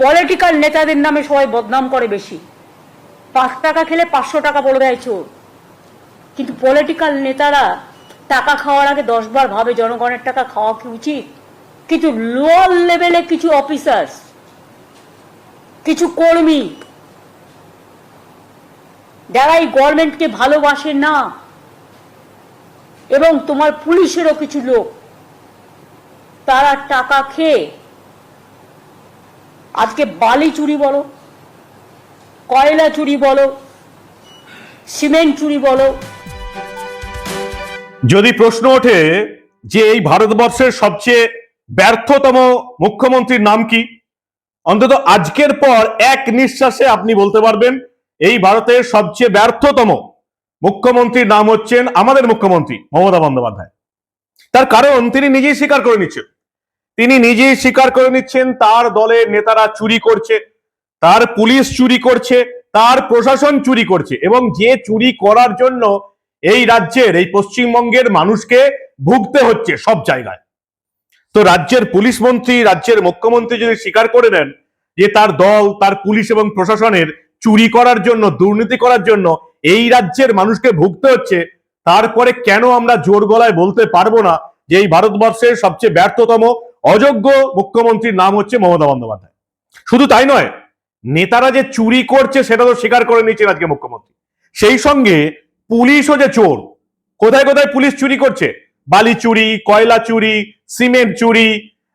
Political নেতাদের নামে সবাই বদনাম করে বেশি। পাঁচ টাকা খেলে পাঁচশো টাকা বলে দেয় চোর। কিন্তু পলিটিক্যাল নেতারা টাকা খাওয়ার আগে দশবার ভাবে, জনগণের টাকা খাওয়া কি উচিত? কিছু লোয়ার লেভেলে কিছু অফিসার্স কিছু কর্মী, যারা এই গভর্নমেন্টকে ভালোবাসে না, এবং তোমার পুলিশেরও কিছু লোক, তারা টাকা খেয়ে আজকে বালি চুরি বলো, কয়লা চুরি বলো, সিমেন্ট চুরি বলো। যদি প্রশ্ন ওঠে যে এই ভারতবর্ষের সবচেয়ে ব্যর্থতম মুখ্যমন্ত্রীর নাম কি, অন্তত আজকের পর এক নিঃশ্বাসে আপনি বলতে পারবেন, এই ভারতের সবচেয়ে ব্যর্থতম মুখ্যমন্ত্রীর নাম হচ্ছেন আমাদের মুখ্যমন্ত্রী মমতা বন্দ্যোপাধ্যায়। তার কারণ তিনি নিজেই স্বীকার করে নিচ্ছেন। তিনি নিজেই স্বীকার করে নিচ্ছেন, তার দলের নেতারা চুরি করছে, তার পুলিশ চুরি করছে, তার প্রশাসন চুরি করছে এবং যে চুরি করার জন্য এই রাজ্যের, এই পশ্চিমবঙ্গের মানুষকে ভুগতে হচ্ছে সব জায়গায়। তো রাজ্যের পুলিশ মন্ত্রী, রাজ্যের মুখ্যমন্ত্রী যদি স্বীকার করে নেন যে তার দল, তার পুলিশ এবং প্রশাসনের চুরি করার জন্য, দুর্নীতি করার জন্য এই রাজ্যের মানুষকে ভুগতে হচ্ছে, তারপরে কেন আমরা জোর গলায় বলতে পারব না যে এই ভারতবর্ষের সবচেয়ে ব্যর্থতম অযোগ্য মুখ্যমন্ত্রীর নাম হচ্ছে মমতা বন্দ্যোপাধ্যায়। শুধু তাই নয়, নেতারা যে চুরি করছে সেটা তো স্বীকার করে নিয়েছেন আজকে মুখ্যমন্ত্রী। সেই সঙ্গে পুলিশও যে চোর, কোথায় কোথায় পুলিশ চুরি করছে? বালি চুরি, কয়লা চুরি, সিমেন্ট চুরি,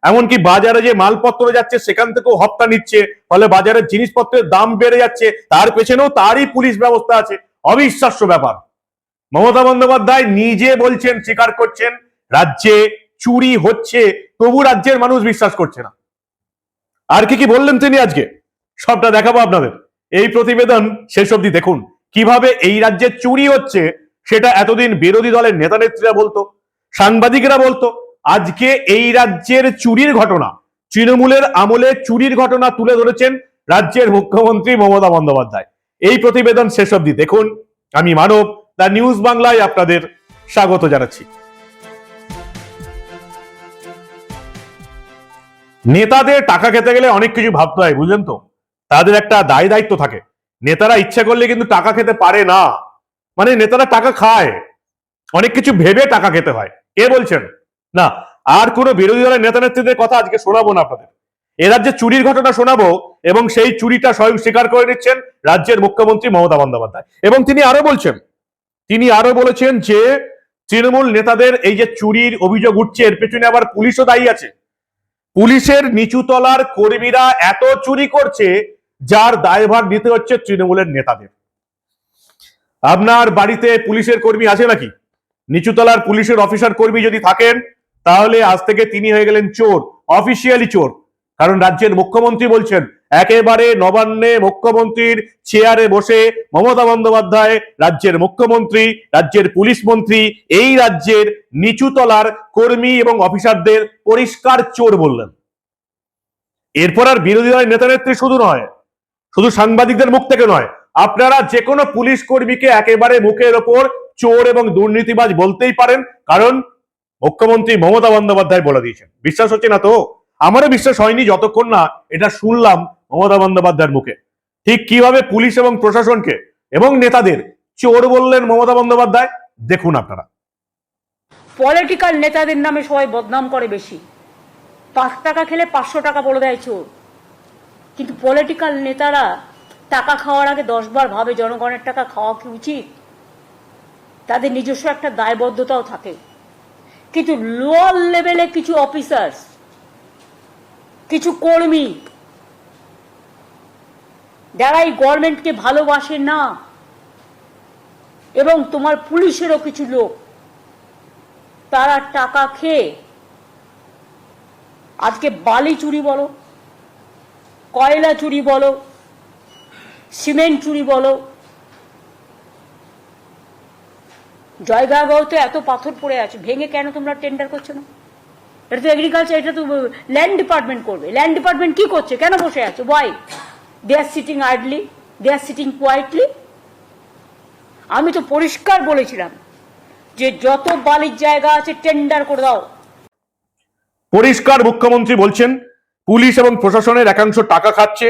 এমনকি বাজারে যে মালপত্র যাচ্ছে সেখান থেকেও হপ্তা নিচ্ছে, ফলে বাজারের জিনিসপত্রের দাম বেড়ে যাচ্ছে, তার পেছনেও তারই পুলিশ ব্যবস্থা আছে। অবিশ্বাস্য ব্যাপার। মমতা বন্দ্যোপাধ্যায় নিজে বলছেন, স্বীকার করছেন, রাজ্যে চুরি হচ্ছে, তবু রাজ্যের মানুষ বিশ্বাস করছে না। আর কি কি বললেন তিনি আজকে? সবটা দেখাবো আপনাদের। এই প্রতিবেদন শেষ অবধি দেখুন। কীভাবে এই রাজ্যে চুরি হচ্ছে, সেটা এতদিন বিরোধী দলের নেতা নেত্রীরা বলতো, সাংবাদিকরা বলতো। আজকে এই রাজ্যের চুরির ঘটনা, তৃণমূলের আমলে চুরির ঘটনা তুলে ধরেছেন রাজ্যের মুখ্যমন্ত্রী মমতা বন্দ্যোপাধ্যায়। এই প্রতিবেদন শেষ অবধি দেখুন। আমি মানব, দ্য নিউজ বাংলায় আপনাদের স্বাগত জানাচ্ছি। নেতাদের টাকা খেতে গেলে অনেক কিছু ভাবতে হয়, বুঝলেন তো? তাদের একটা দায় দায়িত্ব থাকে। নেতারা ইচ্ছা করলে কিন্তু টাকা খেতে পারে না। মানে নেতারা টাকা খায়। অনেক কিছু ভেবে টাকা খেতে হয়। কে বলছেন? না, আর কোন বিরোধী দলের নেতা নেত্রীদের কথা আজকে শোনাবো না আপনাদের। এ রাজ্যে চুরির ঘটনা শোনাবো এবং সেই চুরিটা স্বয়ং স্বীকার করে নিচ্ছেন রাজ্যের মুখ্যমন্ত্রী মমতা বন্দ্যোপাধ্যায়। এবং তিনি আরও বলছেন, তিনি আরও বলেছেন যে তৃণমূল নেতাদের এই যে চুরির অভিযোগ উঠছে, এর পেছনে আবার পুলিশও দায়ী আছে। পুলিশের নিচুতলার কর্মীরা এত চুরি করছে, যার দায়ভার নিতে হচ্ছে তৃণমূলের নেতাদের। আপনার বাড়িতে পুলিশের কর্মী আছে নাকি? নিচুতলার পুলিশের অফিসার কর্মী যদি থাকেন, তাহলে আজ থেকে তিনি হয়ে গেলেন চোর, অফিসিয়ালি চোর। কারণ রাজ্যের মুখ্যমন্ত্রী বলছেন একেবারে নবান্নে মুখ্যমন্ত্রীর চেয়ারে বসে মমতা বন্দ্যোপাধ্যায় রাজ্যের মুখ্যমন্ত্রী, রাজ্যের পুলিশ মন্ত্রী, এই রাজ্যের নিচুতলার কর্মী এবং অফিসারদের পরিষ্কার চোর বললেন। এরপর আর বিরোধী দলের নেতা নেত্রী শুধু নয়, শুধু সাংবাদিকদের মুখ থেকে নয়, আপনারা যে কোনো পুলিশ কর্মীকে একেবারে মুখের ওপর চোর এবং দুর্নীতিবাজ বলতেই পারেন, কারণ মুখ্যমন্ত্রী মমতা বন্দ্যোপাধ্যায় বলে দিয়েছেন। বিশ্বাস হচ্ছে না তো? আমারও বিশ্বাস হয়নি যতক্ষণ না এটা শুনলাম মমতা বন্দ্যোপাধ্যায়ের মুখে। ঠিক কীভাবে পুলিশ এবং প্রশাসনকে এবং নেতাদের চোর বললেন মমতা বন্দ্যোপাধ্যায়, দেখুন আপনারা। পলিটিক্যাল নেতাদের নামে সবাই বদনাম করে বেশি। পাঁচ টাকা খেলে পাঁচশো টাকা বলে দেয় চোর। কিন্তু পলিটিক্যাল নেতারা টাকা খাওয়ার আগে দশবার ভাবে, জনগণের টাকা খাওয়া কি উচিত? তাদের নিজস্ব একটা দায়বদ্ধতাও থাকে। কিন্তু লোয়ার লেভেলে কিছু অফিসার্স কিছু কর্মী যারা এই গভর্নমেন্টকে ভালোবাসে না, এবং তোমার পুলিশেরও কিছু লোক, তারা টাকা খেয়ে আজকে বালি চুরি বলো, কয়লা চুরি বলো, সিমেন্ট চুরি বলো, জয়গাঁও তো এত পাথর পড়ে আছে, ভেঙে কেন তোমরা টেন্ডার করছ না? এটা তো এগ্রিকালচার এটা তো ল্যান্ড ডিপার্টমেন্ট করবে। ল্যান্ড ডিপার্টমেন্ট কি করছে? কেন বসে আছে? Why they are sitting idly they are sitting quietly আমি তো পরিষ্কার বলেছিলাম যে যত বালির জায়গা আছে টেন্ডার করে দাও। পরিষ্কার মুখ্যমন্ত্রী বলছেন, পুলিশ এবং প্রশাসনের একাংশ টাকা খাচ্ছে,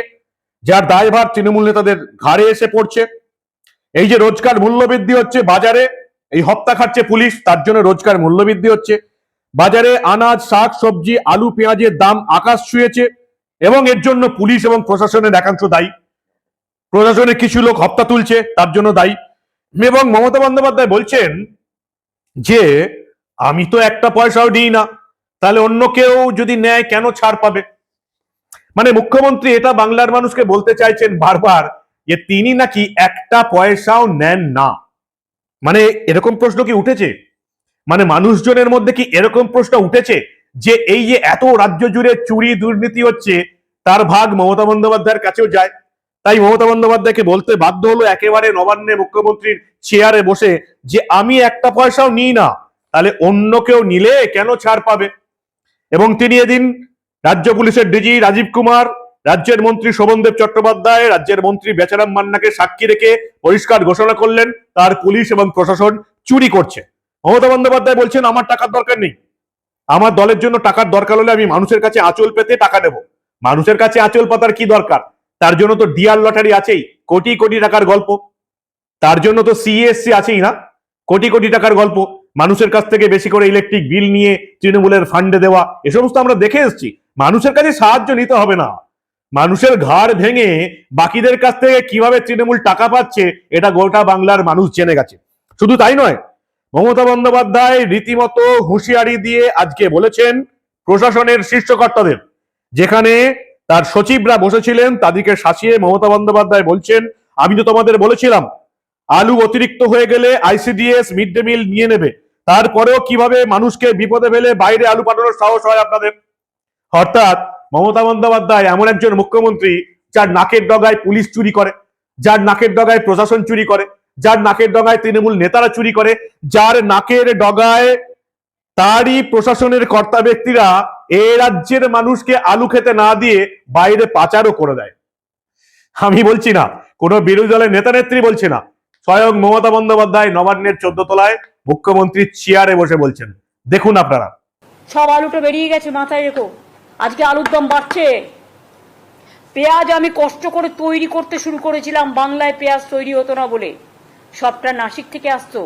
যার দায়ভার তৃণমূল নেতাদের ঘাড়ে এসে পড়ছে। এই যে রোজকার মূল্যবৃদ্ধি হচ্ছে বাজারে, এই হপ্তা খাচ্ছে পুলিশ, তার জন্য রোজকার মূল্যবৃদ্ধি হচ্ছে। বাজারে আনাজ, শাক, সবজি, আলু, পেঁয়াজের দাম আকাশ ছুঁয়েছে। এবং এর জন্য পুলিশ এবং প্রশাসনের একাংশ দায়ী। প্রশাসনের কিছু লোক হপ্তা তুলছে, তার জন্য দায়ী। এবং মমতা বন্দ্যোপাধ্যায় বলছেন যে, আমি তো একটা পয়সাও দিই না। তাহলে অন্য কেউ যদি নেয় কেন ছাড় পাবে? মানে মুখ্যমন্ত্রী এটা বাংলার মানুষকে বলতে চাইছেন বারবার যে, তিনি নাকি একটা পয়সাও নেন না। মানে এরকম প্রশ্ন কি উঠেছে? মানে মানুষজনের মধ্যে কি এরকম প্রশ্ন উঠেছে? যে এই যে এত রাজ্য জুড়ে চুরি দুর্নীতি হচ্ছে, তার ভাগ মমতা বন্দ্যোপাধ্যায়ের কাছেও যায়। তাই মমতা বন্দ্যোপাধ্যায়কে বলতে বাধ্য হলো একেবারে নবান্নে মুখ্যমন্ত্রীর চেয়ারে বসে যে আমি একটা পয়সাও নিই না, তাহলে অন্য কেউ নিলে কেন ছাড় পাবে? এবং তিনি এদিন রাজ্য পুলিশের ডিজি রাজীব কুমার, রাজ্যের মন্ত্রী শোভনদেব চট্টোপাধ্যায়, রাজ্যের মন্ত্রী বেচারাম মান্নাকে সাক্ষী রেখে পরিষ্কার ঘোষণা করলেন, তার পুলিশ এবং প্রশাসন চুরি করছে। মমতা বন্দ্যোপাধ্যায় বলছেন, আমার টাকার দরকার নেই। আমার দলের জন্য টাকার দরকার হলে আমি মানুষের কাছে আঁচল পেতে টাকা দেব মানুষের কাছে আঁচল পাতার কি দরকার? তার জন্য তো ডিআর লটারি আছেই। কোটি কোটি টাকার গল্প। তার জন্য তো সিএসসি আছেই না? কোটি কোটি টাকার গল্প। মানুষের কাছ থেকে বেশি করে ইলেকট্রিক বিল নিয়ে তৃণমূলের ফান্ডে দেওয়া, এ সমস্ত আমরা দেখে এসেছি। মানুষের কাছে সাহায্য নিতে হবে না। মানুষের ঘাড় ভেঙে বাকিদের কাছ থেকে কীভাবে তৃণমূল টাকা পাচ্ছে, এটা গোটা বাংলার মানুষ জেনে গেছে। শুধু তাই নয় মমতা বন্দ্যোপাধ্যায় রীতিমতো হুঁশিয়ারি দিয়ে আজকে বলেছেন প্রশাসনের শীর্ষকর্তাদের। যেখানে তার সচিবরা বসেছিলেন, তাদেরকে শাসিয়ে মমতা বন্দ্যোপাধ্যায় বলছেন, আমি তো তোমাদের বলেছিলাম, আলু অতিরিক্ত হয়ে গেলে আইসিডিএস মিড ডে মিল নিয়ে নেবে। তারপরেও কীভাবে মানুষকে বিপদে ফেলে বাইরে আলু পাঠানোর সাহস হয় আপনাদের? অর্থাৎ মমতা বন্দ্যোপাধ্যায় এমন একজন মুখ্যমন্ত্রী, যার নাকের ডগায় পুলিশ চুরি করে, যার নাকের ডগায় প্রশাসন চুরি করে। যার নাকের ডগায় তৃণমূল নেতারা চুরি করে, যার নাকের ডগায় তারই প্রশাসনের কর্তা ব্যক্তিরা এ রাজ্যের মানুষকে আলু খেতে না দিয়ে বাইরে পাচারও করে দেয়। আমি বলছি না, কোনো বিরোধী দলের নেতা নেত্রী বলছে না। স্বয়ং মমতা বন্দ্যোপাধ্যায় নবান্নের চোদ্দ তলায় মুখ্যমন্ত্রী চেয়ারে বসে বলছেন। দেখুন আপনারা। সব আলুটা বেরিয়ে গেছে, মাথায় রেখো। আজকে আলুর দাম বাড়ছে। পেঁয়াজ আমি কষ্ট করে তৈরি করতে শুরু করেছিলাম, বাংলায় পেঁয়াজ তৈরি হতো না বলে। সবটা নাসিক থেকে আসতো।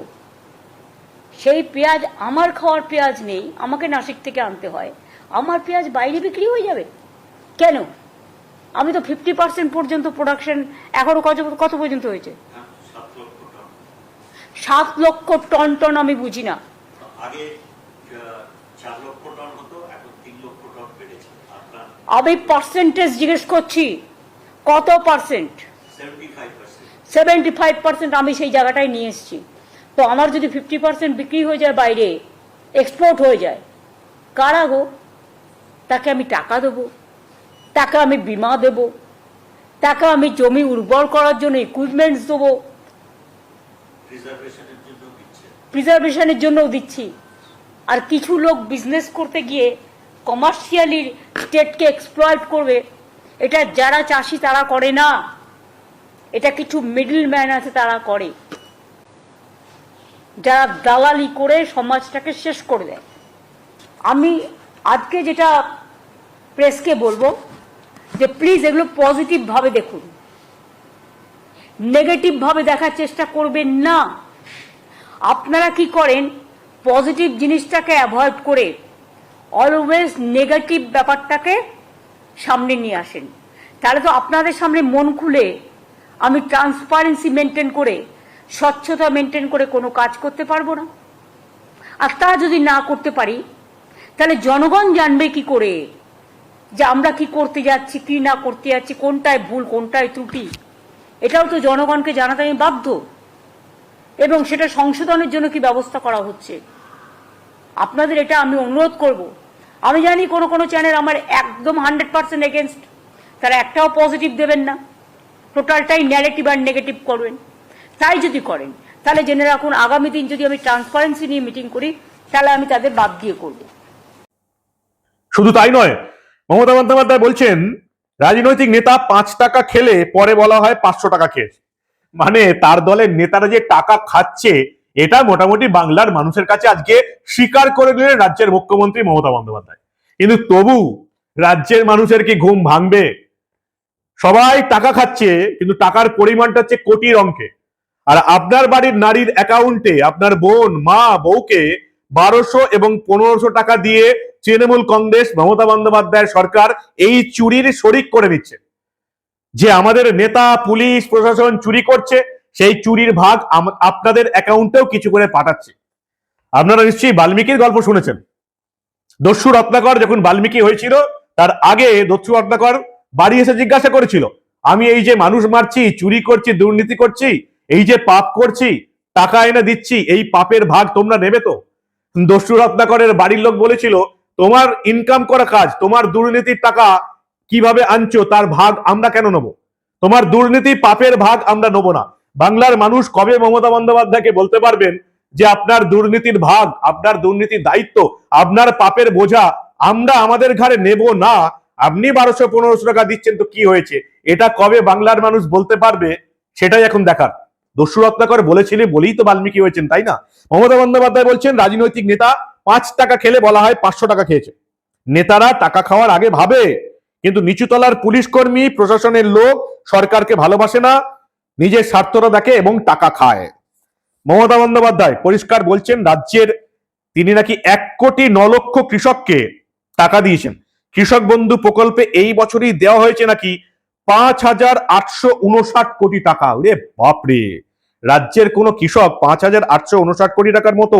সেই পেঁয়াজ আমার খাওয়ার পেঁয়াজ নেই আমাকে নাসিক থেকে আনতে হয়। আমার পেঁয়াজ বাইরে বিক্রি হয়ে যাবে? কেন? আমি তো ফিফটি পার্সেন্ট পর্যন্ত প্রোডাকশন এখনও কত কত পর্যন্ত হয়েছে? সাত লক্ষ টন টন আমি বুঝি না। আমি পার্সেন্টেজ জিজ্ঞেস করছি কত percent seventy five percent seventy five percent আমি সেই জায়গাটায় নিয়ে এসেছি। তো আমার যদি ফিফটি পার্সেন্ট বিক্রি হয়ে যায় বাইরে এক্সপোর্ট হয়ে যায় কারা গো? তাকে আমি টাকা দেবো তাকে আমি বিমা দেব তাকে আমি জমি উর্বর করার জন্য ইকুইপমেন্টস দেবো। প্রিজার্ভেশনের জন্যও দিচ্ছি। আর কিছু লোক বিজনেস করতে গিয়ে কমার্শিয়ালি স্টেটকে এক্সপ্লয়েট করবে এটা যারা চাষি তারা করে না। এটা কিছু মিডল ম্যান আছে তারা করে। যারা দালালি করে সমাজটাকে শেষ করে দেয়। আমি আজকে যেটা প্রেসকে বলব, যে প্লিজ এগুলো পজিটিভভাবে দেখুন। নেগেটিভভাবে দেখার চেষ্টা করবেন না। আপনারা কি করেন পজিটিভ জিনিসটাকে অ্যাভয়েড করে অলওয়েজ নেগেটিভ ব্যাপারটাকে সামনে নিয়ে আসেন। তাহলে তো আপনাদের সামনে মন খুলে আমি ট্রান্সপারেন্সি মেনটেন করে, স্বচ্ছতা মেনটেন করে কোনো কাজ করতে পারব না। আর তা যদি না করতে পারি, তাহলে জনগণ জানবে কি করে যে আমরা কি করতে যাচ্ছি, কি না করতে যাচ্ছি, কোনটায় ভুল, কোনটায় ত্রুটি। এটাও তো জনগণকে জানাতে আমি বাধ্য। এবং সেটা সংশোধনের জন্য কি ব্যবস্থা করা হচ্ছে? আপনাদের এটা আমি অনুরোধ করব। আমি জানি কোনো কোনো চ্যানেল আমার একদম হান্ড্রেড পার্সেন্ট এগেনস্ট তারা একটাও পজিটিভ দেবেন না। টোটালটাই নেগেটিভ আর নেগেটিভ করবেন তাই যদি করেন, তাহলে জেনে রাখুন, আগামী দিন যদি আমি ট্রান্সপারেন্সি নিয়ে মিটিং করি, তাহলে আমি তাদের বাদ দিয়ে করব। শুধু তাই নয়, মমতা বন্দ্যোপাধ্যায় বলছেন, রাজনৈতিক নেতা পাঁচ টাকা খেলে পরে বলা হয় পাঁচশো টাকা খেয়েছে মানে তার দলের নেতারা যে টাকা খাচ্ছে, এটা মোটামুটি বাংলার মানুষের কাছে আজকে স্বীকার করে নিলেন রাজ্যের মুখ্যমন্ত্রী মমতা বন্দ্যোপাধ্যায়। কিন্তু তবু রাজ্যের মানুষের কি ঘুম ভাঙবে? সবাই টাকা খাচ্ছে, কিন্তু টাকার পরিমাণটা হচ্ছে কোটির অঙ্কে আর আপনার বাড়ির নারীর অ্যাকাউন্টে আপনার বোন, মা, বউকে বারোশো এবং পনেরোশো টাকা দিয়ে তৃণমূল কংগ্রেস, মমতা বন্দ্যোপাধ্যায়ের সরকার এই চুরির শরিক করে নিচ্ছে যে আমাদের নেতা, পুলিশ, প্রশাসন চুরি করছে, সেই চুরির ভাগ আপনাদের অ্যাকাউন্টেও কিছু করে পাঠাচ্ছে। আপনারা নিশ্চয়ই বাল্মীকির গল্প শুনেছেন। দস্যু রত্নাকর যখন বাল্মীকি হয়েছিল, তার আগে দস্যু রত্নাকর বাড়ি এসে জিজ্ঞাসা করেছিল, আমি এই যে মানুষ মারছি, চুরি করছি, দুর্নীতি করছি, এই যে পাপ করছি, টাকা এনে দিচ্ছি, এই পাপের ভাগ তোমরা নেবে তো? দস্যু রত্নাকরের বাড়ির লোক বলেছিল, তোমার ইনকাম করা কাজ, তোমার দুর্নীতির টাকা কীভাবে আনছো, তার ভাগ আমরা কেন নেব? তোমার দুর্নীতি, পাপের ভাগ আমরা নেব না। বাংলার মানুষ কবে মমতা বন্দ্যোপাধ্যায়কে বলতে পারবেন যে, আপনার দুর্নীতির ভাগ, আপনার দুর্নীতির দায়িত্ব, আপনার পাপের বোঝা আমরা আমাদের ঘাড়ে নেব না আপনি বারোশো, পনেরোশো টাকা দিচ্ছেন তো কি হয়েছে? এটা কবে বাংলার মানুষ বলতে পারবে সেটাই এখন দেখার। দস্যু রত্নাকর বলেছিলেন বলেই তো বাল্মীকি হয়েছেন, তাই না? মমতা বন্দ্যোপাধ্যায় বলছেন, রাজনৈতিক নেতা পাঁচ টাকা খেলে বলা হয় পাঁচশো টাকা খেয়েছে। নেতারা টাকা খাওয়ার আগে ভাবে, কিন্তু নিচুতলার পুলিশ কর্মী, প্রশাসনের লোক সরকারকে ভালোবাসে না, নিজের স্বার্থটা দেখে এবং টাকা খায়। মমতা বন্দ্যোপাধ্যায় পরিষ্কার বলছেন, রাজ্যের তিনি নাকি এক কোটি ন লক্ষ কৃষককে টাকা দিয়েছেন। কৃষক বন্ধু প্রকল্পে এই বছরই দেওয়া হয়েছে নাকি পাঁচ হাজার আটশো উনষাট কোটি টাকা? রে বাপরে! রাজ্যের কোনো কৃষক পাঁচ হাজার আটশো উনষাট কোটি টাকার মতো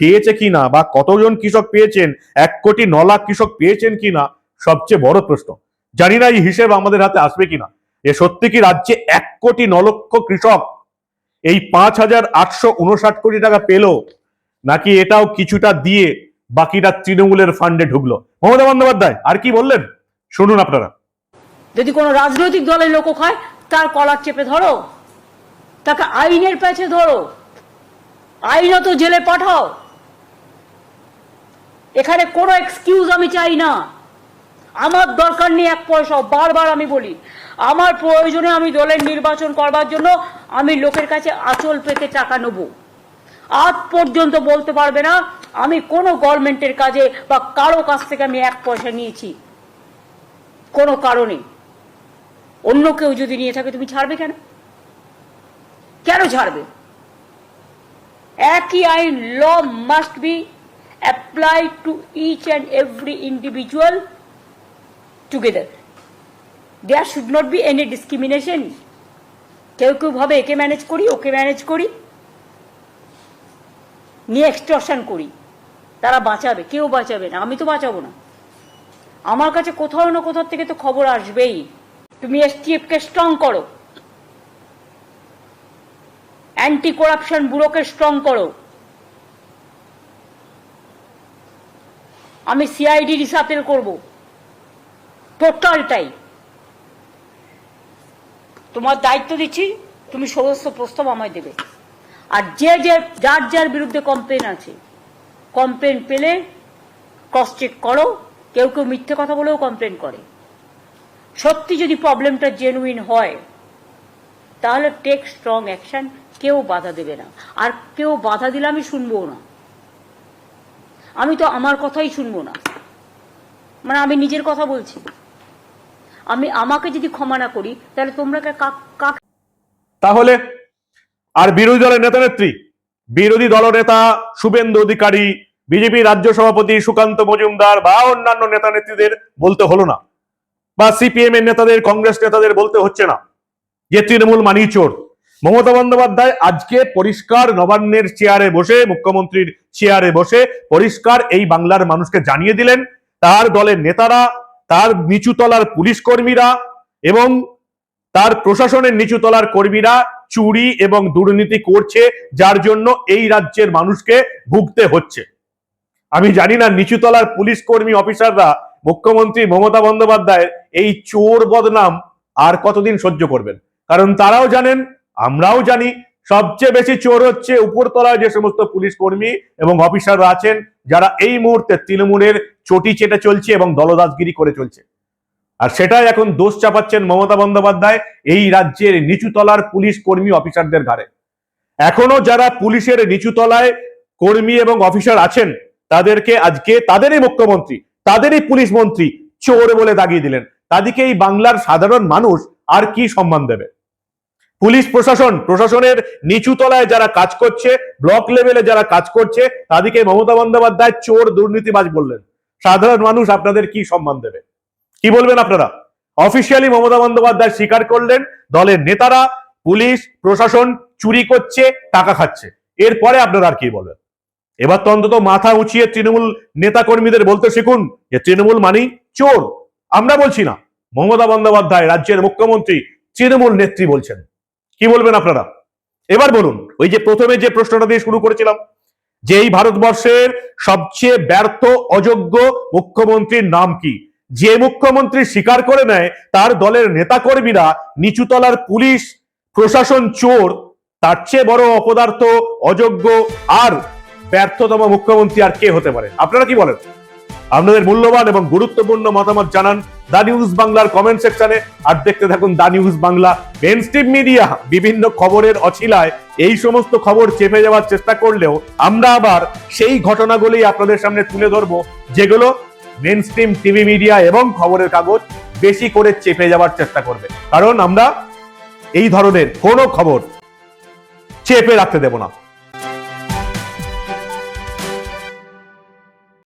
পেয়েছে কিনা বা কতজন কৃষক পেয়েছেন? এক কোটি ন লাখ কৃষক পেয়েছেন কিনা সবচেয়ে বড় প্রশ্ন। জানি না, এই হিসেব আমাদের হাতে আসবে কিনা এ সত্যি কি রাজ্যে এক কোটি ন লক্ষ কৃষক এই পাঁচ হাজার আটশো উনষাট কোটি টাকা পেল? নাকি এটাও কিছুটা দিয়ে বাকিটা তৃণমূলের ফান্ডে ঢুকলো। মমতা বন্দ্যোপাধ্যায়, আর কি বললেন? শুনুন আপনারা। যদি কোনো রাজনৈতিক দলের লোক হয়, তার কলার চেপে ধরো। তাকে আইনের পেছে ধরো। আইনত জেলে পাঠাও। এখানে কোনো এক্সকিউজ আমি চাই না। আমার দরকার নেই এক পয়সা, বারবার আমি বলি। আমার প্রয়োজনে আমি দলের নির্বাচন করবার জন্য আমি লোকের কাছে আঁচল পেতে টাকা নেব। আজ পর্যন্ত বলতে পারবে না, আমি কোনো গভর্নমেন্টের কাজে বা কারও কাছ থেকে আমি এক পয়সা নিয়েছি। কোনো কারণে। অন্য কেউ যদি নিয়ে থাকে, তুমি ছাড়বে কেন? কেন ছাড়বে? একই আইন law must be apply to each and every individual together there should not be any discrimination কেউ কেউ ভাবে, একে ম্যানেজ করি, ওকে ম্যানেজ করি। নিয়ে এক্সটর্শন করি। তারা বাঁচাবে, কেউ বাঁচাবে না, আমি তো বাঁচাবো না। আমার কাছে কোথাও না কোথাও থেকে তো খবর আসবেই। তুমি এসটিএফ কে স্ট্রং করো। অ্যান্টি করাপশন ব্যুরোকে স্ট্রং করো। আমি সিআইডি রিসাপেল করব। টোটালটাই তোমার দায়িত্ব দিচ্ছি, তুমি সমস্ত প্রস্তাব আমায় দেবে। আর যে যে যার যার বিরুদ্ধে কমপ্লেন আছে কমপ্লেন পেলে ক্রস চেক করো, কেউ কেউ মিথ্যে কথা বলেও কমপ্লেন করে। সত্যি যদি প্রবলেমটা জেনুইন হয়, তাহলে টেক স্ট্রং অ্যাকশন কেউ বাধা দেবে না। আর কেউ বাধা দিলে আমি শুনব না। আমি তো আমার কথাই শুনব না। মানে আমি নিজের কথা বলছি। আমি, আমাকে যদি ক্ষমা না করি, তাহলে তোমরা কাক তাহলে আর বিরোধী দলের নেতা নেত্রী, বিরোধী দলনেতা শুভেন্দু অধিকারী, বিজেপি রাজ্য সভাপতি সুকান্ত মজুমদার বা অন্যান্য নেতা নেত্রীদের বলতে হলো না। বা সিপিএম এর নেতাদের, কংগ্রেস নেতাদের বলতে হচ্ছে না। যে তৃণমূল মানি চোর। মমতা বন্দ্যোপাধ্যায় আজকে পরিষ্কার নবান্নের চেয়ারে বসে, মুখ্যমন্ত্রীর চেয়ারে বসে পরিষ্কার এই বাংলার মানুষকে জানিয়ে দিলেন। তার দলের নেতারা, তার নিচুতলার পুলিশ কর্মীরা এবং তার প্রশাসনের নিচুতলার কর্মীরা চুরি এবং দুর্নীতি করছে, যার জন্য এই রাজ্যের মানুষকে ভুগতে হচ্ছে। আমি জানি না, নিচুতলার পুলিশ কর্মী অফিসাররা, মুখ্যমন্ত্রী মমতা বন্দ্যোপাধ্যায়, এই চোর বদনাম আর কতদিন সহ্য করবেন? কারণ তারাও জানেন, আমরাও জানি, সবচেয়ে বেশি চোর হচ্ছে উপরতলায় যে সমস্ত পুলিশ কর্মী এবং অফিসাররা আছেন, যারা এই মুহূর্তে তৃণমূলের চটি চেটে চলছে এবং দলদাসগিরি করে চলছে। আর সেটাই এখন দোষ চাপাচ্ছেন মমতা বন্দ্যোপাধ্যায় এই রাজ্যের নিচুতলার পুলিশ কর্মী অফিসারদের ঘাড়ে। এখনও যারা পুলিশের নিচুতলায় কর্মী এবং অফিসার আছেন, তাদেরকে আজকে তাদেরই মুখ্যমন্ত্রী, তাদেরই পুলিশ মন্ত্রী চোর বলে দাগিয়ে দিলেন। তাদেরকে এই বাংলার সাধারণ মানুষ আর কি সম্মান দেবে? পুলিশ প্রশাসন, প্রশাসনের নিচু তলায় যারা কাজ করছে, ব্লক লেভেলে যারা কাজ করছে, তাদেরকে মমতা বন্দ্যোপাধ্যায় চোর দুর্নীতিবাজ বললেন। সাধারণ মানুষ আপনাদের কি সম্মান দেবে? কি বলবেন আপনারা? অফিসিয়ালি মমতা বন্দ্যোপাধ্যায় স্বীকার করলেন, দলের নেতারা, পুলিশ, প্রশাসন চুরি করছে, টাকা খাচ্ছে। এরপরে আপনারা আর কি বলবেন? এবার তো অন্তত মাথা উঁচিয়ে তৃণমূল নেতা কর্মীদের বলতে শিখুন যে তৃণমূল মানেই চোর। আমরা বলছি না, মমতা বন্দ্যোপাধ্যায় রাজ্যের মুখ্যমন্ত্রী তৃণমূল নেত্রী বলছেন। কি বলবেন আপনারা? এবার বলুন, ওই যে প্রথমে যে প্রশ্নটা দিয়ে শুরু করেছিলাম, যে এই ভারতবর্ষের সবচেয়ে ব্যর্থ, অযোগ্য মুখ্যমন্ত্রীর নাম কি? যে মুখ্যমন্ত্রী স্বীকার করে নেয়, তার দলের নেতাকর্মীরা নিচুতলার পুলিশ, প্রশাসন চোর, তার চেয়ে বড় অপদার্থ, অযোগ্য আর ব্যর্থতম মুখ্যমন্ত্রী আর কে হতে পারে? আপনারা কি বলেন? আপনাদের মূল্যবান এবং গুরুত্বপূর্ণ মতামত জানান দা নিউজ বাংলার কমেন্ট সেকশনে আর দেখতে থাকুন the news Bangla main media বিভিন্ন খবরের অছিলায় এই সমস্ত খবর চেপে যাওয়ার চেষ্টা করলেও আমরা আবার সেই ঘটনাগুলি আপনাদের সামনে তুলে ধরবো, যেগুলো মেন স্ট্রিম টিভি মিডিয়া এবং খবরের কাগজ বেশি করে চেপে যাওয়ার চেষ্টা করবে। কারণ আমরা এই ধরনের কোনো খবর চেপে রাখতে দেব না।